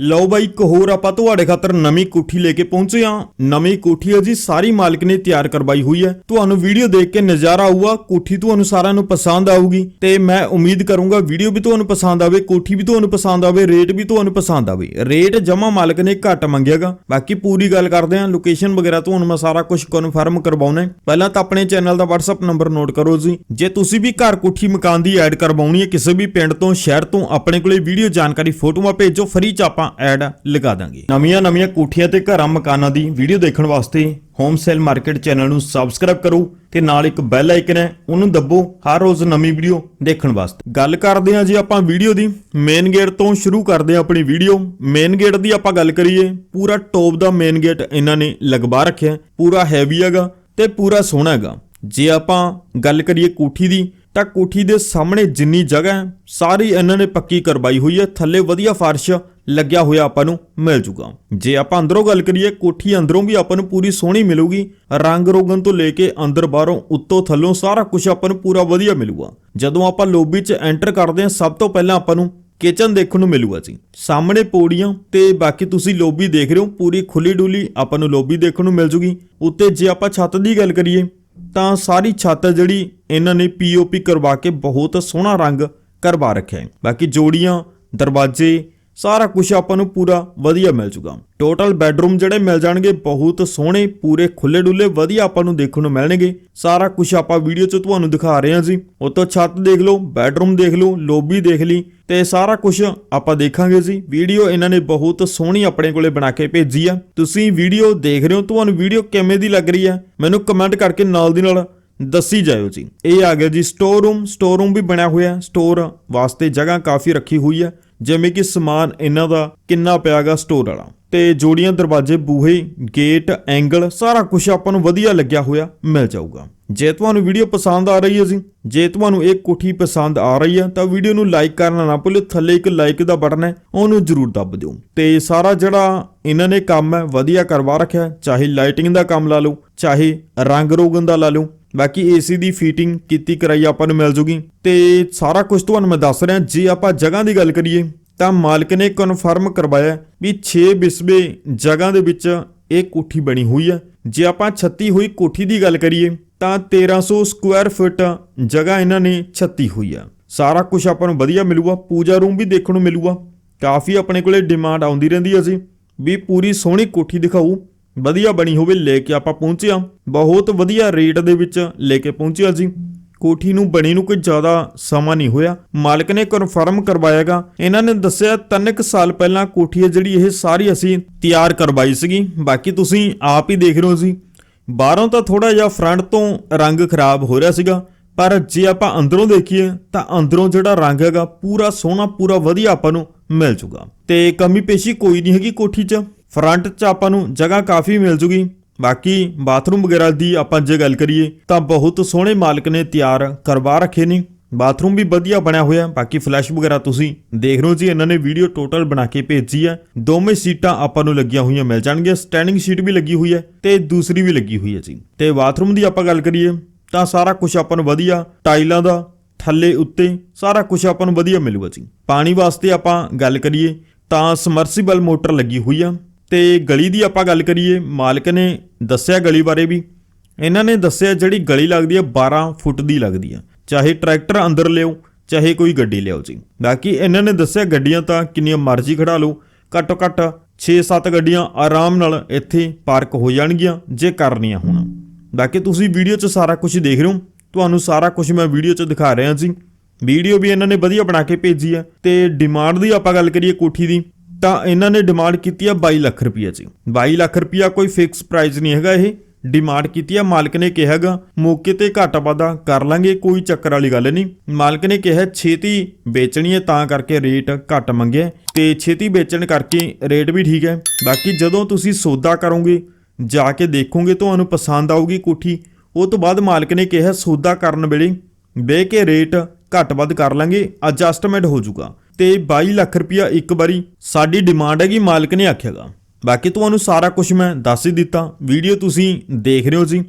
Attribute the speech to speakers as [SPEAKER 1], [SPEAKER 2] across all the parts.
[SPEAKER 1] ਲਓ ਬਾਈ, ਇੱਕ ਹੋਰ ਆਪਾਂ ਤੁਹਾਡੇ ਖਾਤਰ ਨਵੀਂ ਕੋਠੀ ਲੈ ਕੇ ਪਹੁੰਚੇ ਹਾਂ। ਨਵੀਂ ਕੋਠੀ ਹੈ ਜੀ, ਸਾਰੀ ਮਾਲਕ ਨੇ ਤਿਆਰ ਕਰਵਾਈ ਹੋਈ ਹੈ। ਤੁਹਾਨੂੰ ਵੀਡੀਓ ਦੇਖ ਕੇ ਨਜ਼ਾਰਾ ਆਊਗਾ, ਕੋਠੀ ਤੁਹਾਨੂੰ ਸਾਰਿਆਂ ਨੂੰ ਪਸੰਦ ਆਊਗੀ। ਤੇ ਮੈਂ ਉਮੀਦ ਕਰੂੰਗਾ ਵੀਡੀਓ ਵੀ ਤੁਹਾਨੂੰ ਪਸੰਦ ਆਵੇ, ਕੋਠੀ ਵੀ ਤੁਹਾਨੂੰ ਪਸੰਦ ਆਵੇ, ਰੇਟ ਵੀ ਤੁਹਾਨੂੰ ਪਸੰਦ ਆਵੇ। ਰੇਟ ਜਮਾ ਮਾਲਕ ਨੇ ਘੱਟ ਮੰਗਿਆਗਾ। ਬਾਕੀ ਪੂਰੀ ਗੱਲ ਕਰਦੇ ਹਾਂ, ਲੋਕੇਸ਼ਨ ਵਗੈਰਾ ਤੁਹਾਨੂੰ ਮੈਂ ਸਾਰਾ ਕੁਝ ਕਨਫਰਮ ਕਰਵਾਉਣਾ ਹੈ। ਪਹਿਲਾਂ ਤਾਂ ਆਪਣੇ ਚੈਨਲ ਦਾ WhatsApp ਨੰਬਰ ਨੋਟ ਕਰੋ ਜੀ। ਜੇ ਤੁਸੀਂ ਵੀ ਘਰ ਕੋਠੀ ਮਕਾਨ ਦੀ ਐਡ ਕਰਵਾਉਣੀ ਹੈ, ਕਿਸੇ ਵੀ ਪਿੰਡ ਤੋਂ, ਸ਼ਹਿਰ ਤੋਂ, ਆਪਣੇ ਕੋਲੇ ਵੀਡੀਓ ਜਾਣਕਾਰੀ ਫੋਟੋਆਂ ਭੇਜੋ, ਫ੍ਰੀ ਚ ਆਪਾਂ ਐਡ ਲਗਾ ਦਾਂਗੇ। ਨਵੀਆਂ ਨਵੀਆਂ ਕੋਠੀਆਂ ਤੇ ਘਰਾਂ ਮਕਾਨਾਂ ਦੀ ਵੀਡੀਓ ਦੇਖਣ ਵਾਸਤੇ ਹੋਮ ਸੇਲ ਮਾਰਕੀਟ ਚੈਨਲ ਨੂੰ ਸਬਸਕ੍ਰਾਈਬ ਕਰੋ ਤੇ ਨਾਲ ਇੱਕ ਬੈਲ ਆਈਕਨ ਹੈ, ਉਹਨੂੰ ਦੱਬੋ ਹਰ ਰੋਜ਼ ਨਵੀਂ ਵੀਡੀਓ ਦੇਖਣ ਵਾਸਤੇ। ਗੱਲ ਕਰਦੇ ਹਾਂ ਜੀ ਆਪਾਂ ਵੀਡੀਓ ਦੀ। ਮੇਨ ਗੇਟ ਤੋਂ ਸ਼ੁਰੂ ਕਰਦੇ ਹਾਂ ਆਪਣੀ ਵੀਡੀਓ। ਮੇਨ ਗੇਟ ਦੀ ਆਪਾਂ ਗੱਲ ਕਰੀਏ, ਪੂਰਾ ਟੌਪ ਦਾ ਮੇਨ ਗੇਟ ਇਹਨਾਂ ਨੇ ਲਗਵਾ ਰੱਖਿਆ ਪੂਰਾ ਹੈਵੀ ਹੈਗਾ ਤੇ ਪੂਰਾ ਸੋਹਣਾ ਹੈਗਾ। ਜੇ ਆਪਾਂ ਗੱਲ ਕਰੀਏ ਕੋਠੀ ਦੀ, ਤਾਂ ਕੋਠੀ ਦੇ ਸਾਹਮਣੇ ਜਿੰਨੀ ਜਗ੍ਹਾ ਹੈ, ਸਾਰੀ ਇਹਨਾਂ ਨੇ ਪੱਕੀ ਕਰਵਾਈ ਹੋਈ ਹੈ, ਥੱਲੇ ਵਧੀਆ ਫਰਸ਼ ਲੱਗਿਆ ਹੋਇਆ ਆਪਾਂ ਨੂੰ ਮਿਲ ਜੂਗਾ। ਜੇ ਆਪਾਂ ਅੰਦਰੋਂ ਗੱਲ ਕਰੀਏ, ਕੋਠੀ ਅੰਦਰੋਂ ਵੀ ਆਪਾਂ ਨੂੰ ਪੂਰੀ ਸੋਹਣੀ ਮਿਲੂਗੀ। ਰੰਗ ਰੋਗਨ ਤੋਂ ਲੈ ਕੇ ਅੰਦਰ ਬਾਹਰੋਂ, ਉੱਤੋਂ ਥੱਲੋਂ ਸਾਰਾ ਕੁਝ ਆਪਾਂ ਨੂੰ ਪੂਰਾ ਵਧੀਆ ਮਿਲੂਗਾ। ਜਦੋਂ ਆਪਾਂ ਲੋਬੀ 'ਚ ਐਂਟਰ ਕਰਦੇ ਹਾਂ, ਸਭ ਤੋਂ ਪਹਿਲਾਂ ਆਪਾਂ ਨੂੰ ਕਿਚਨ ਦੇਖਣ ਨੂੰ ਮਿਲੂਗਾ ਜੀ। ਸਾਹਮਣੇ ਪੌੜੀਆਂ ਤੇ ਬਾਕੀ ਤੁਸੀਂ ਲੋਬੀ ਦੇਖ ਰਹੇ ਹੋ, ਪੂਰੀ ਖੁੱਲੀ ਡੁੱਲੀ ਆਪਾਂ ਨੂੰ ਲੋਬੀ ਦੇਖਣ ਨੂੰ ਮਿਲ ਜੂਗੀ। ਉੱਤੇ ਜੇ ਆਪਾਂ ਛੱਤ ਦੀ ਗੱਲ ਕਰੀਏ, ਤਾਂ ਸਾਰੀ ਛੱਤ ਜਿਹੜੀ ਇਹਨਾਂ ਨੇ ਪੀਓਪੀ ਕਰਵਾ ਕੇ ਬਹੁਤ ਸੋਹਣਾ ਰੰਗ ਕਰਵਾ ਰੱਖਿਆ ਹੈ। ਬਾਕੀ ਜੋੜੀਆਂ, ਦਰਵਾਜ਼ੇ ਸਾਰਾ ਕੁਝ ਆਪਾਂ ਨੂੰ ਪੂਰਾ ਵਧੀਆ ਮਿਲ ਜੂਗਾ ਟੋਟਲ ਬੈੱਡਰੂਮ ਜਿਹੜੇ ਮਿਲ ਜਾਣਗੇ ਬਹੁਤ ਸੋਹਣੇ, ਪੂਰੇ ਖੁੱਲੇ ਡੁੱਲੇ ਵਧੀਆ ਆਪਾਂ ਨੂੰ ਦੇਖਣ ਨੂੰ ਮਿਲਣਗੇ। ਸਾਰਾ ਕੁਝ ਆਪਾਂ ਵੀਡੀਓ 'ਚ ਤੁਹਾਨੂੰ ਦਿਖਾ ਰਹੇ ਹਾਂ ਜੀ। ਉਤੋਂ ਛੱਤ ਦੇਖ ਲਓ ਬੈੱਡਰੂਮ ਦੇਖ ਲਓ ਲੋਬੀ ਦੇਖ ਲਈ ਤੇ ਸਾਰਾ ਕੁਝ ਆਪਾਂ ਦੇਖਾਂਗੇ ਜੀ। ਵੀਡੀਓ ਇਹਨਾਂ ਨੇ ਬਹੁਤ ਸੋਹਣੀ ਆਪਣੇ ਕੋਲੇ ਬਣਾ ਕੇ ਭੇਜੀ ਆ। ਤੁਸੀਂ ਵੀਡੀਓ ਦੇਖ ਰਹੇ ਹੋ, ਤੁਹਾਨੂੰ ਵੀਡੀਓ ਕਿਵੇਂ ਦੀ ਲੱਗ ਰਹੀ ਹੈ ਮੈਨੂੰ ਕਮੈਂਟ ਕਰਕੇ ਨਾਲ ਦੀ ਨਾਲ ਦੱਸੀ ਜਾਇਓ ਜੀ। ਇਹ ਆ ਗਿਆ ਜੀ ਸਟੋਰ ਰੂਮ ਸਟੋਰ ਰੂਮ ਵੀ ਬਣਿਆ ਹੋਇਆ ਸਟੋਰ ਵਾਸਤੇ ਜਗ੍ਹਾ ਕਾਫੀ ਰੱਖੀ ਹੋਈ ਹੈ ਜਿਵੇਂ ਕਿ ਸਮਾਨ ਇਹਨਾਂ ਦਾ ਕਿੰਨਾ ਪਿਆਗਾ ਸਟੋਰ ਵਾਲਾ। ਤੇ ਜੋੜੀਆਂ, ਦਰਵਾਜ਼ੇ, ਬੂਹੇ ਗੇਟ ਐਂਗਲ ਸਾਰਾ ਕੁਝ ਆਪਾਂ ਨੂੰ ਵਧੀਆ ਲੱਗਿਆ ਹੋਇਆ ਮਿਲ ਜਾਊਗਾ। ਜੇ ਤੁਹਾਨੂੰ ਵੀਡੀਓ ਪਸੰਦ ਆ ਰਹੀ ਹੈ ਜੀ, ਜੇ ਤੁਹਾਨੂੰ ਇਹ ਕੋਠੀ ਪਸੰਦ ਆ ਰਹੀ ਹੈ, ਤਾਂ ਵੀਡੀਓ ਨੂੰ ਲਾਈਕ ਕਰਨਾ ਨਾ ਭੁੱਲਿਓ, ਥੱਲੇ ਇੱਕ ਲਾਈਕ ਦਾ ਬਟਨ ਹੈ, ਉਹਨੂੰ ਜ਼ਰੂਰ ਦੱਬ ਦਿਓ। ਤੇ ਸਾਰਾ ਜਿਹੜਾ ਇਹਨਾਂ ਨੇ ਕੰਮ ਹੈ, ਵਧੀਆ ਕਰਵਾ ਰੱਖਿਆ, ਚਾਹੇ ਲਾਈਟਿੰਗ ਦਾ ਕੰਮ ਲਾ ਲਓ, ਚਾਹੇ ਰੰਗ ਰੋਗਨ ਦਾ ਲਾ ਲਓ ਬਾਕੀ ਏਸੀ ਦੀ ਫਿਟਿੰਗ ਕੀਤੀ ਕਰਾਈ ਆਪਾਂ ਨੂੰ ਮਿਲ ਜੂਗੀ। ਤੇ ਸਾਰਾ ਕੁਝ ਤੁਹਾਨੂੰ ਮੈਂ ਦੱਸ ਰਿਹਾ, ਜੇ ਆਪਾਂ ਜਗ੍ਹਾ ਦੀ ਗੱਲ ਕਰੀਏ, ਤਾਂ ਮਾਲਕ ਨੇ ਕਨਫਰਮ ਕਰਵਾਇਆ ਵੀ 6 ਬਿਸਵੇ ਜਗ੍ਹਾ ਦੇ ਵਿੱਚ ਇਹ ਕੋਠੀ ਬਣੀ ਹੋਈ ਹੈ। ਜੇ ਆਪਾਂ ਛੱਤੀ ਹੋਈ ਕੋਠੀ ਦੀ ਗੱਲ ਕਰੀਏ, ਤਾਂ 1300 ਸਕੁਆਇਰ ਫੁੱਟ ਜਗ੍ਹਾ ਇਹਨਾਂ ਨੇ ਛੱਤੀ ਹੋਈ ਆ। ਸਾਰਾ ਕੁਝ ਆਪਾਂ ਨੂੰ ਵਧੀਆ ਮਿਲੂਗਾ, ਪੂਜਾ ਰੂਮ ਵੀ ਦੇਖਣ ਨੂੰ ਮਿਲੂਗਾ। ਕਾਫੀ ਆਪਣੇ ਕੋਲੇ ਡਿਮਾਂਡ ਆਉਂਦੀ ਰਹਿੰਦੀ ਹੈ ਜੀ। ਵੀ ਪੂਰੀ ਸੋਹਣੀ ਕੋਠੀ ਦਿਖਾਊ। ਵਧੀਆ ਬਣੀ ਹੋਵੇ ਲੈ ਕੇ ਆਪਾਂ ਪਹੁੰਚਿਆ ਬਹੁਤ ਵਧੀਆ ਰੇਟ ਦੇ ਵਿੱਚ ਲੈ ਕੇ ਪਹੁੰਚਿਆ ਜੀ। ਕੋਠੀ ਨੂੰ, ਬਣੀ ਨੂੰ ਕੋਈ ਜ਼ਿਆਦਾ ਸਮਾਂ ਨਹੀਂ ਹੋਇਆ। ਮਾਲਕ ਨੇ ਕਨਫਰਮ ਕਰਵਾਇਆਗਾ। ਇਹਨਾਂ ਨੇ ਦੱਸਿਆ ਤਿੰਨ ਕੁ ਸਾਲ ਪਹਿਲਾਂ ਕੋਠੀ ਹੈ ਜਿਹੜੀ ਇਹ ਸਾਰੀ ਅਸੀਂ ਤਿਆਰ ਕਰਵਾਈ ਸੀਗੀ। ਬਾਕੀ ਤੁਸੀਂ ਆਪ ਹੀ ਦੇਖ ਰਹੇ ਹੋ ਜੀ। ਬਾਹਰੋਂ ਤਾਂ ਥੋੜਾ ਜਿਹਾ ਫਰੰਟ ਤੋਂ ਰੰਗ ਖਰਾਬ ਹੋ ਰਿਹਾ ਸੀਗਾ। ਪਰ ਜੇ ਆਪਾਂ ਅੰਦਰੋਂ ਦੇਖੀਏ ਤਾਂ ਅੰਦਰੋਂ ਜਿਹੜਾ ਰੰਗ ਹੈਗਾ, ਪੂਰਾ ਸੋਹਣਾ, ਪੂਰਾ ਵਧੀਆ ਆਪਾਂ ਨੂੰ ਮਿਲ ਜੂਗਾ। ਤੇ ਕਮੀ ਪੇਸ਼ੀ ਕੋਈ ਨਹੀਂ ਹੈਗੀ ਕੋਠੀ 'ਚ। ਫਰੰਟ 'ਚ ਆਪਾਂ ਨੂੰ ਜਗ੍ਹਾ ਕਾਫੀ ਮਿਲ ਜੂਗੀ। ਬਾਕੀ ਬਾਥਰੂਮ ਵਗੈਰਾ ਦੀ ਆਪਾਂ ਜੇ ਗੱਲ ਕਰੀਏ, ਤਾਂ ਬਹੁਤ ਸੋਹਣੇ ਮਾਲਕ ਨੇ ਤਿਆਰ ਕਰਵਾ ਰੱਖੇ ਨੇ। ਬਾਥਰੂਮ ਵੀ ਵਧੀਆ ਬਣਿਆ ਹੋਇਆ, ਬਾਕੀ ਫਲੈਸ਼ ਵਗੈਰਾ ਤੁਸੀਂ ਦੇਖ ਰਹੇ ਹੋ ਜੀ, ਇਹਨਾਂ ਨੇ ਵੀਡੀਓ ਟੋਟਲ ਬਣਾ ਕੇ ਭੇਜੀ ਹੈ ਦੋਵੇਂ ਸੀਟਾਂ ਆਪਾਂ ਨੂੰ ਲੱਗੀਆਂ ਹੋਈਆਂ ਮਿਲ ਜਾਣਗੀਆਂ, ਸਟੈਂਡਿੰਗ ਸੀਟ ਵੀ ਲੱਗੀ ਹੋਈ ਹੈ ਤੇ ਦੂਸਰੀ ਵੀ ਲੱਗੀ ਹੋਈ ਹੈ ਜੀ। ਤੇ ਬਾਥਰੂਮ ਦੀ ਆਪਾਂ ਗੱਲ ਕਰੀਏ, ਤਾਂ ਸਾਰਾ ਕੁਝ ਆਪਾਂ ਨੂੰ ਵਧੀਆ, ਟਾਈਲਾਂ ਦਾ, ਥੱਲੇ ਉੱਤੇ ਸਾਰਾ ਕੁਝ ਆਪਾਂ ਨੂੰ ਵਧੀਆ ਮਿਲੂਗਾ ਜੀ। ਪਾਣੀ ਵਾਸਤੇ ਆਪਾਂ ਗੱਲ ਕਰੀਏ, ਤਾਂ ਸਮਰਸੀਬਲ ਮੋਟਰ ਲੱਗੀ ਹੋਈ ਆ। ਤੇ ਗਲੀ ਦੀ ਆਪਾਂ ਗੱਲ ਕਰੀਏ, ਮਾਲਕ ਨੇ ਦੱਸਿਆ ਗਲੀ ਬਾਰੇ ਵੀ। ਇਹਨਾਂ ਨੇ ਦੱਸਿਆ ਜਿਹੜੀ ਗਲੀ ਲੱਗਦੀ ਹੈ 12 ਫੁੱਟ ਦੀ ਲੱਗਦੀ ਹੈ ਚਾਹੇ ਟਰੈਕਟਰ ਅੰਦਰ ਲਿਓ ਚਾਹੇ ਕੋਈ ਗੱਡੀ ਲਿਆਓ ਜੀ। ਬਾਕੀ ਇਹਨਾਂ ਨੇ ਦੱਸਿਆ ਗੱਡੀਆਂ ਤਾਂ ਕਿੰਨੀਆਂ ਮਰਜ਼ੀ ਖੜਾ ਲਓ, ਘੱਟੋ ਘੱਟ 6-7 ਗੱਡੀਆਂ ਆਰਾਮ ਨਾਲ ਇੱਥੇ ਪਾਰਕ ਹੋ ਜਾਣਗੀਆਂ, ਜੇ ਕਰਨੀਆਂ ਹੋਣ। ਬਾਕੀ ਤੁਸੀਂ ਵੀਡੀਓ 'ਚ ਸਾਰਾ ਕੁਝ ਦੇਖ ਰਹੇ ਹੋ। ਤੁਹਾਨੂੰ ਸਾਰਾ ਕੁਝ ਮੈਂ ਵੀਡੀਓ 'ਚ ਦਿਖਾ ਰਿਹਾ ਜੀ। ਵੀਡੀਓ ਵੀ ਇਹਨਾਂ ਨੇ ਵਧੀਆ ਬਣਾ ਕੇ ਭੇਜੀ ਹੈ ਤੇ ਡਿਮਾਂਡ ਦੀ ਆਪਾਂ ਗੱਲ ਕਰੀਏ ਕੋਠੀ ਦੀ ਤਾਂ ਇਹਨਾਂ ਨੇ ਡਿਮਾਂਡ ਕੀਤੀ ਆ 22 ਲੱਖ ਰੁਪਈਆ ਜੀ। 22 ਲੱਖ ਰੁਪਈਆ ਕੋਈ ਫਿਕਸ ਪ੍ਰਾਈਸ ਨਹੀਂ ਹੈਗਾ ਇਹ। ਡਿਮਾਂਡ ਕੀਤੀ ਆ, ਮਾਲਕ ਨੇ ਕਿਹਾਗਾ ਮੌਕੇ ਤੇ ਘਾਟਾ ਵਾਧਾ ਕਰ ਲਾਂਗੇ, ਕੋਈ ਚੱਕਰ ਵਾਲੀ ਗੱਲ ਨਹੀਂ। ਮਾਲਕ ਨੇ ਕਿਹਾ ਛੇਤੀ ਵੇਚਣੀ ਹੈ, ਤਾਂ ਕਰਕੇ ਰੇਟ ਘੱਟ ਮੰਗਿਆ ਤੇ ਛੇਤੀ ਵੇਚਣ ਕਰਕੇ ਰੇਟ ਵੀ ਠੀਕ ਹੈ। ਬਾਕੀ ਜਦੋਂ ਤੁਸੀਂ ਸੌਦਾ ਕਰੋਗੇ, ਜਾ ਕੇ ਦੇਖੋਗੇ, ਤੁਹਾਨੂੰ ਪਸੰਦ ਆਊਗੀ ਕੋਠੀ। ਉਹ ਤੋਂ ਬਾਅਦ ਮਾਲਕ ਨੇ ਕਿਹਾ ਸੌਦਾ ਕਰਨ ਵੇਲੇ ਬਹਿ ਕੇ ਰੇਟ ਘੱਟ ਵੱਧ ਕਰ ਲਾਂਗੇ ਐਡਜਸਟਮੈਂਟ ਹੋ ਜਾਊਗਾ। ਤੇ 22 ਲੱਖ ਰੁਪਇਆ ਇੱਕ ਵਾਰੀ ਸਾਡੀ ਡਿਮਾਂਡ ਹੈਗੀ, ਮਾਲਕ ਨੇ ਆਖਿਆਗਾ ਬਾਕੀ ਤੁਹਾਨੂੰ ਸਾਰਾ ਕੁਝ ਮੈਂ ਦੱਸ ਹੀ ਦਿੱਤਾ। ਵੀਡੀਓ ਤੁਸੀਂ ਦੇਖ ਰਹੇ ਹੋ ਜੀ।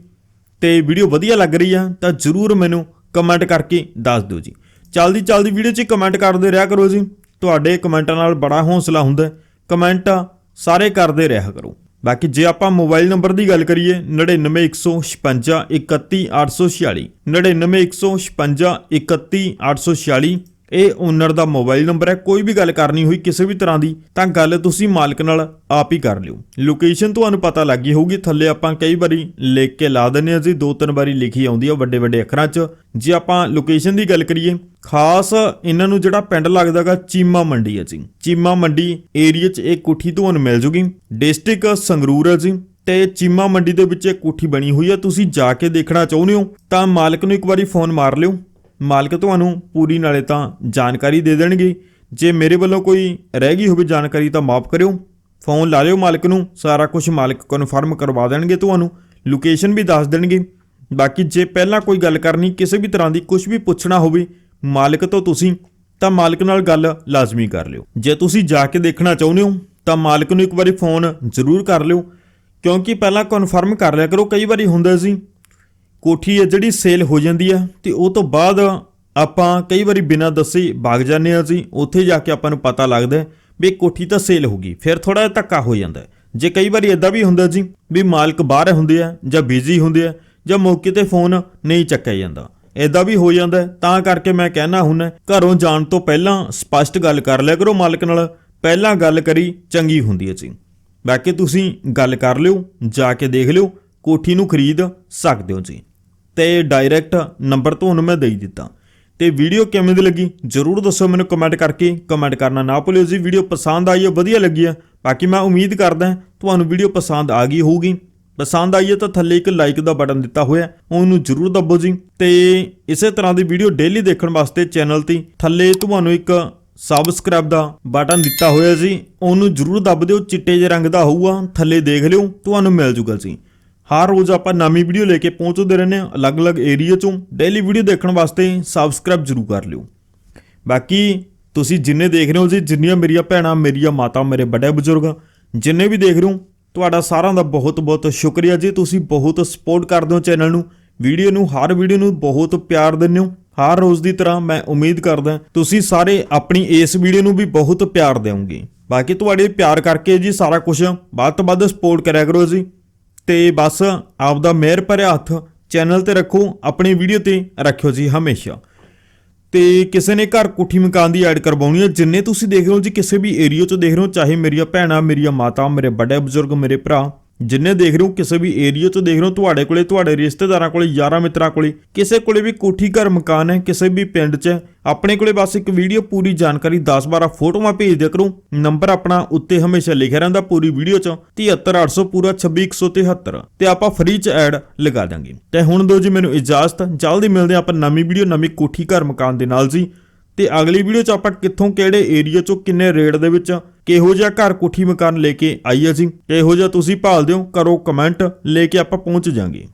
[SPEAKER 1] ਤੇ ਵੀਡੀਓ ਵਧੀਆ ਲੱਗ ਰਹੀ ਆ, ਤਾਂ ਜਰੂਰ ਮੈਨੂੰ ਕਮੈਂਟ ਕਰਕੇ ਦੱਸ ਦਿਓ ਜੀ। ਚਲਦੀ ਚਲਦੀ ਵੀਡੀਓ 'ਚ ਕਮੈਂਟ ਕਰਦੇ ਰਿਹਾ ਕਰੋ ਜੀ। ਤੁਹਾਡੇ ਕਮੈਂਟਾਂ ਨਾਲ ਬੜਾ ਹੌਸਲਾ ਹੁੰਦਾ ਕਮੈਂਟ ਸਾਰੇ ਕਰਦੇ ਰਿਹਾ ਕਰੋ। ਬਾਕੀ ਜੇ ਆਪਾਂ ਮੋਬਾਈਲ ਨੰਬਰ ਦੀ ਗੱਲ ਕਰੀਏ 9915531846 9915531846 ਇਹ ਓਨਰ ਦਾ ਮੋਬਾਈਲ ਨੰਬਰ ਹੈ, ਕੋਈ ਵੀ ਗੱਲ ਕਰਨੀ ਹੋਈ ਕਿਸੇ ਵੀ ਤਰ੍ਹਾਂ ਦੀ, ਤਾਂ ਗੱਲ ਤੁਸੀਂ ਮਾਲਕ ਨਾਲ ਆਪ ਹੀ ਕਰ ਲਿਓ। ਲੋਕੇਸ਼ਨ ਤੁਹਾਨੂੰ ਪਤਾ ਲੱਗ ਗਈ ਹੋਊਗੀ, ਥੱਲੇ ਆਪਾਂ ਕਈ ਵਾਰੀ ਲਿਖ ਕੇ ਲਾ ਦਿੰਨੇ ਆ ਜੀ, ਦੋ ਤਿੰਨ ਵਾਰੀ ਲਿਖੀ ਆਉਂਦੀ ਆ ਵੱਡੇ ਵੱਡੇ ਅੱਖਰਾਂ 'ਚ। ਜੇ ਆਪਾਂ ਲੋਕੇਸ਼ਨ ਦੀ ਗੱਲ ਕਰੀਏ, ਖਾਸ ਇਹਨਾਂ ਨੂੰ ਜਿਹੜਾ ਪਿੰਡ ਲੱਗਦਾਗਾ ਚੀਮਾ ਮੰਡੀ ਹੈ ਜੀ। ਚੀਮਾ ਮੰਡੀ ਏਰੀਆ 'ਚ ਇਹ ਕੋਠੀ ਤੁਹਾਨੂੰ ਮਿਲ ਜੂਗੀ। ਡਿਸਟ੍ਰਿਕਟ ਸੰਗਰੂਰ ਹੈ ਜੀ, ਤੇ ਚੀਮਾ ਮੰਡੀ ਦੇ ਵਿੱਚ ਇੱਕ ਕੋਠੀ ਬਣੀ ਹੋਈ ਹੈ। ਤੁਸੀਂ ਜਾ ਕੇ ਦੇਖਣਾ ਚਾਹੁੰਦੇ ਹੋ, ਤਾਂ ਮਾਲਕ ਨੂੰ ਇੱਕ ਵਾਰੀ ਫੋਨ ਮਾਰ ਲਿਓ। ਮਾਲਕ ਤੁਹਾਨੂੰ ਪੂਰੀ ਨਾਲੇ ਤਾਂ ਜਾਣਕਾਰੀ ਦੇ ਦੇਣਗੇ। ਜੇ ਮੇਰੇ ਵੱਲੋਂ ਕੋਈ ਰਹਿ ਗਈ ਹੋਵੇ ਜਾਣਕਾਰੀ ਤਾਂ ਮਾਫ ਕਰਿਓ। ਫੋਨ ਲਾ ਲਿਓ ਮਾਲਕ ਨੂੰ, ਸਾਰਾ ਕੁਝ ਮਾਲਕ ਕਨਫਰਮ ਕਰਵਾ ਦੇਣਗੇ ਤੁਹਾਨੂੰ। ਲੋਕੇਸ਼ਨ ਵੀ ਦੱਸ ਦੇਣਗੇ। ਬਾਕੀ ਜੇ ਪਹਿਲਾਂ ਕੋਈ ਗੱਲ ਕਰਨੀ, ਕਿਸੇ ਵੀ ਤਰ੍ਹਾਂ ਦੀ ਕੁਝ ਵੀ ਪੁੱਛਣਾ ਹੋਵੇ, ਮਾਲਕ ਤੋਂ ਤੁਸੀਂ, ਤਾਂ ਮਾਲਕ ਨਾਲ ਗੱਲ ਲਾਜ਼ਮੀ ਕਰ ਲਿਓ। ਜੇ ਤੁਸੀਂ ਜਾ ਕੇ ਦੇਖਣਾ ਚਾਹੁੰਦੇ ਹੋ, ਤਾਂ ਮਾਲਕ ਨੂੰ ਇੱਕ ਵਾਰੀ ਫੋਨ ਜ਼ਰੂਰ ਕਰ ਲਿਓ। ਕਿਉਂਕਿ ਪਹਿਲਾਂ ਕਨਫਰਮ ਕਰ ਲਿਆ ਕਰੋ, ਕਈ ਵਾਰੀ ਹੁੰਦਾ ਸੀ ਕੋਠੀ ਹੈ ਜਿਹੜੀ ਸੇਲ ਹੋ ਜਾਂਦੀ ਆ ਤੇ ਉਹ ਤੋਂ ਬਾਅਦ ਆਪਾਂ ਕਈ ਵਾਰੀ ਬਿਨਾਂ ਦੱਸੇ ਭਾਗ ਜਾਂਦੇ ਆ ਜੀ ਉੱਥੇ ਜਾ ਕੇ ਆਪਾਂ ਨੂੰ ਪਤਾ ਲੱਗਦਾ ਵੀ ਕੋਠੀ ਤਾਂ ਸੇਲ ਹੋ ਗਈ, ਫਿਰ ਥੋੜਾ ਜਿਹਾ ਧੱਕਾ ਹੋ ਜਾਂਦਾ ਜੇ ਕਈ ਵਾਰੀ ਇਦਾਂ ਵੀ ਹੁੰਦਾ ਜੀ ਵੀ ਮਾਲਕ ਬਾਹਰ ਹੁੰਦੇ ਆ ਜਾਂ ਬਿਜ਼ੀ ਹੁੰਦੇ ਆ ਜਾਂ ਮੌਕੇ ਤੇ ਫੋਨ ਨਹੀਂ ਚੱਕਿਆ ਜਾਂਦਾ ਇਦਾਂ ਵੀ ਹੋ ਜਾਂਦਾ ਤਾਂ ਕਰਕੇ ਮੈਂ ਕਹਿਣਾ ਹੁੰਦਾ ਘਰੋਂ ਜਾਣ ਤੋਂ ਪਹਿਲਾਂ ਸਪਸ਼ਟ ਗੱਲ ਕਰ ਲਿਆ ਕਰੋ ਮਾਲਕ ਨਾਲ, ਪਹਿਲਾਂ ਗੱਲ ਕਰੀ ਚੰਗੀ ਹੁੰਦੀ ਹੈ ਜੀ। ਬਾਕੀ ਤੁਸੀਂ ਗੱਲ ਕਰ ਲਿਓ, ਜਾ ਕੇ ਦੇਖ ਲਿਓ ਕੋਠੀ ਨੂੰ ਖਰੀਦ ਸਕਦੇ ਹੋ ਜੀ। ਤੇ ਡਾਇਰੈਕਟ ਨੰਬਰ ਤੁਹਾਨੂੰ ਮੈਂ ਦੇ ਦਿੱਤਾ। ਤੇ ਵੀਡੀਓ ਕਿਵੇਂ ਦੀ ਲੱਗੀ? ਜਰੂਰ ਦੱਸੋ ਮੈਨੂੰ ਕਮੈਂਟ ਕਰਕੇ। ਕਮੈਂਟ ਕਰਨਾ ਨਾ ਭੁੱਲਿਓ ਜੀ। ਵੀਡੀਓ ਪਸੰਦ ਆਈ ਹੈ, ਵਧੀਆ ਲੱਗੀ ਹੈ। ਬਾਕੀ ਮੈਂ ਉਮੀਦ ਕਰਦਾ ਤੁਹਾਨੂੰ ਵੀਡੀਓ ਪਸੰਦ ਆ ਗਈ ਹੋਊਗੀ। ਪਸੰਦ ਆਈ ਹੈ ਤਾਂ ਥੱਲੇ ਇੱਕ ਲਾਈਕ ਦਾ ਬਟਨ ਦਿੱਤਾ ਹੋਇਆ ਉਹਨੂੰ ਜਰੂਰ ਦੱਬੋ ਜੀ। ਤੇ ਇਸੇ ਤਰ੍ਹਾਂ ਦੀ ਵੀਡੀਓ ਡੇਲੀ ਦੇਖਣ ਵਾਸਤੇ ਚੈਨਲ ਤੇ ਥੱਲੇ ਤੁਹਾਨੂੰ ਇੱਕ ਸਬਸਕ੍ਰਾਈਬ ਦਾ ਬਟਨ ਦਿੱਤਾ ਹੋਇਆ ਜੀ। ਉਹਨੂੰ ਜਰੂਰ ਦੱਬ ਦਿਓ। ਚਿੱਟੇ ਜਿਹੇ ਰੰਗ ਦਾ ਹੋਊਗਾ। ਥੱਲੇ ਦੇਖ ਲਿਓ। ਤੁਹਾਨੂੰ ਮਿਲ ਜੂਗਾ ਜੀ। ਹਰ ਰੋਜ਼ ਆਪਾਂ ਨਵੀਂ ਵੀਡੀਓ ਲੈ ਕੇ ਪਹੁੰਚਦੇ ਰਹਿੰਦੇ ਹਾਂ ਅਲੱਗ-ਅਲੱਗ ਏਰੀਆ ਚੋਂ। ਡੇਲੀ ਵੀਡੀਓ ਦੇਖਣ ਵਾਸਤੇ ਸਬਸਕ੍ਰਾਈਬ ਜਰੂਰ ਕਰ ਲਿਓ। ਬਾਕੀ ਤੁਸੀਂ ਜਿੰਨੇ ਦੇਖ ਰਹੇ ਹੋ ਜੀ, ਜਿੰਨੀਆਂ ਮੇਰੀਆਂ ਭੈਣਾਂ, ਮੇਰੀਆਂ ਮਾਤਾ, ਮੇਰੇ ਵੱਡੇ ਬਜ਼ੁਰਗ, ਜਿੰਨੇ ਵੀ ਦੇਖ ਰਹੇ ਹੋ, ਤੁਹਾਡਾ ਸਾਰਿਆਂ ਦਾ ਬਹੁਤ-ਬਹੁਤ ਸ਼ੁਕਰੀਆ ਜੀ। ਤੁਸੀਂ ਬਹੁਤ ਸਪੋਰਟ ਕਰਦੇ ਹੋ ਚੈਨਲ ਨੂੰ। ਵੀਡੀਓ ਨੂੰ, ਹਰ ਵੀਡੀਓ ਨੂੰ ਬਹੁਤ ਪਿਆਰ ਦਿੰਦੇ ਹੋ। ਹਰ ਰੋਜ਼ ਦੀ ਤਰ੍ਹਾਂ ਮੈਂ ਉਮੀਦ ਕਰਦਾ ਤੁਸੀਂ ਸਾਰੇ ਆਪਣੀ ਇਸ ਵੀਡੀਓ ਨੂੰ ਵੀ ਬਹੁਤ ਪਿਆਰ ਦਿਓਗੇ। ਬਾਕੀ ਤੁਹਾਡੇ ਪਿਆਰ ਕਰਕੇ ਜੀ ਸਾਰਾ ਕੁਝ ਵੱਧ ਤੋਂ ਵੱਧ ਸਪੋਰਟ ਕਰਿਆ ਕਰੋ ਜੀ। ਤੇ ਬਸ ਆਪਦਾ ਮਿਹਰ ਭਰਿਆ ਹੱਥ ਚੈਨਲ ਤੇ ਰੱਖੋ, ਆਪਣੀ ਵੀਡੀਓ ਤੇ ਰੱਖਿਓ ਜੀ ਹਮੇਸ਼ਾ। ਤੇ ਕਿਸੇ ਨੇ ਘਰ ਕੋਠੀ ਮਕਾਨ ਦੀ ਐਡ ਕਰਵਾਉਣੀ ਹੈ, ਜਿੰਨੇ ਤੁਸੀਂ ਦੇਖ ਰਹੇ ਹੋ ਜੀ, ਕਿਸੇ ਵੀ ਏਰੀਆ 'ਚ ਦੇਖ ਰਹੇ ਹੋ, ਚਾਹੇ ਮੇਰੀਆਂ ਭੈਣਾਂ, ਮੇਰੀਆਂ ਮਾਤਾ, ਮੇਰੇ ਵੱਡੇ ਬਜ਼ੁਰਗ, ਮੇਰੇ ਭਰਾ ਜਿੰਨੇ ਦੇਖ ਰਹੇ ਹੋ ਕਿਸੇ ਵੀ ਏਰੀਆ 'ਚ ਦੇਖ ਰਹੇ ਹੋ ਤੁਹਾਡੇ ਕੋਲੇ ਤੁਹਾਡੇ ਰਿਸ਼ਤੇਦਾਰਾਂ ਕੋਲੇ ਯਾਰਾਂ ਮਿੱਤਰਾਂ ਕੋਲੇ ਕਿਸੇ ਕੋਲੇ ਵੀ ਕੋਠੀ ਘਰ ਮਕਾਨ ਹੈ ਕਿਸੇ ਵੀ ਪਿੰਡ 'ਚ ਹੈ, ਆਪਣੇ ਕੋਲੇ ਬਸ ਇੱਕ ਵੀਡੀਓ ਪੂਰੀ ਜਾਣਕਾਰੀ 10-12 ਫੋਟੋਆਂ ਭੇਜ ਦਿਆ ਕਰੋ ਨੰਬਰ ਆਪਣਾ ਉੱਤੇ ਹਮੇਸ਼ਾ ਲਿਖਿਆ ਰਹਿੰਦਾ ਪੂਰੀ ਵੀਡੀਓ 'ਚ 73800 ਪੂਰਾ 26173 ਤੇ ਆਪਾਂ ਫ੍ਰੀ 'ਚ ਐਡ ਲਗਾ ਦਾਂਗੇ ਤੇ ਹੁਣ ਦੋ ਜੀ ਮੈਨੂੰ ਇਜਾਜ਼ਤ ਜਲਦੀ ਮਿਲਦੇ ਹਾਂ ਆਪਾਂ ਨਵੀਂ ਵੀਡੀਓ ਨਵੀਂ ਕੋਠੀ ਘਰ ਮਕਾਨ ਦੇ ਨਾਲ ਜੀ। ਤੇ ਅਗਲੀ ਵੀਡੀਓ 'ਚ ਆਪਾਂ ਕਿੱਥੋਂ ਕਿਹੜੇ ਏਰੀਆ 'ਚੋਂ ਕਿੰਨੇ ਰੇਟ ਦੇ ਵਿੱਚ ਕਿਹੋ ਜਿਹਾ ਘਰ ਕੋਠੀ ਮਕਾਨ ਲੈ ਕੇ ਆਈ ਅਸੀਂ ਕਿਹੋ ਜਿਹਾ ਤੁਸੀਂ ਭਾਲਦੇ ਹੋ? ਕਰੋ ਕਮੈਂਟ ਲੈ ਕੇ ਆਪਾਂ ਪਹੁੰਚ ਜਾਾਂਗੇ।